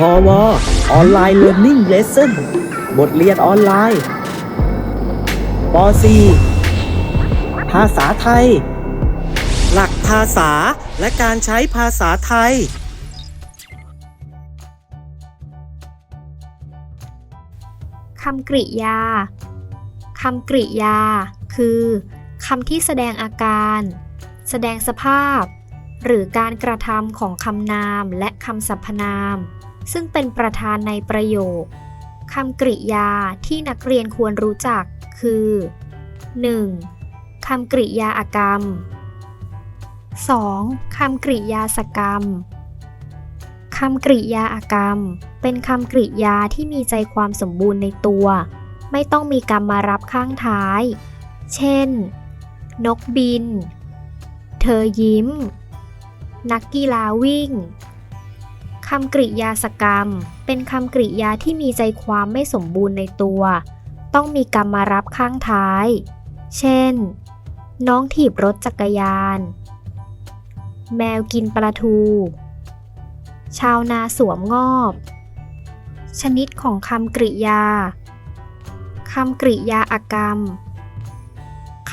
พอวออนไลน์เรียน i ิ g เลสเซ่นบทเรียนออนไลน์ป .4 ภาษาไทย หลักภาษาและการใช้ภาษาไทย คำกริยา คำกริยา คือคำที่แสดงอาการ แสดงสภาพ หรือการกระทำของคำนามและคำสรรพนาม ซึ่งเป็นประธานในประโยคคำกริยาที่นักเรียนควรรู้จักคือ 1. คำกริยาอากรรม 2. คำกริยาสกรรมคำกริยาอากรรม เป็นคำกริยาที่มีใจความสมบูรณ์ในตัว ไม่ต้องมีกรรมมารับข้างท้าย เช่น นกบิน เธอยิ้ม นักกีฬาวิ่ง คำกริยาสกรรม เป็นคำกริยาที่มีใจความไม่สมบูรณ์ในตัว ต้องมีกรรมมารับข้างท้าย เช่น น้องถีบรถจักรยาน แมวกินปลาทู ชาวนาสวมงอบ ชนิดของคำกริยา คำกริยาอากรรม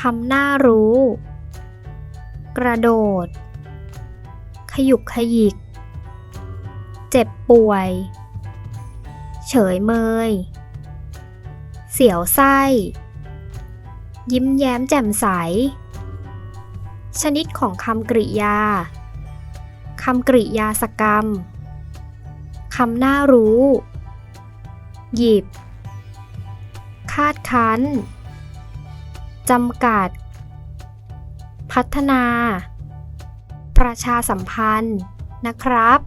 คำน่ารู้ กระโดด ขยุกขยิก เจ็บป่วย เฉยเมย เสียวไส้ ยิ้มแย้มแจ่มใส ชนิดของคำกริยา คำกริยาสกรรม คำน่ารู้ หยิบ คาดคั้น จำกัด พัฒนา ประชาสัมพันธ์นะครับ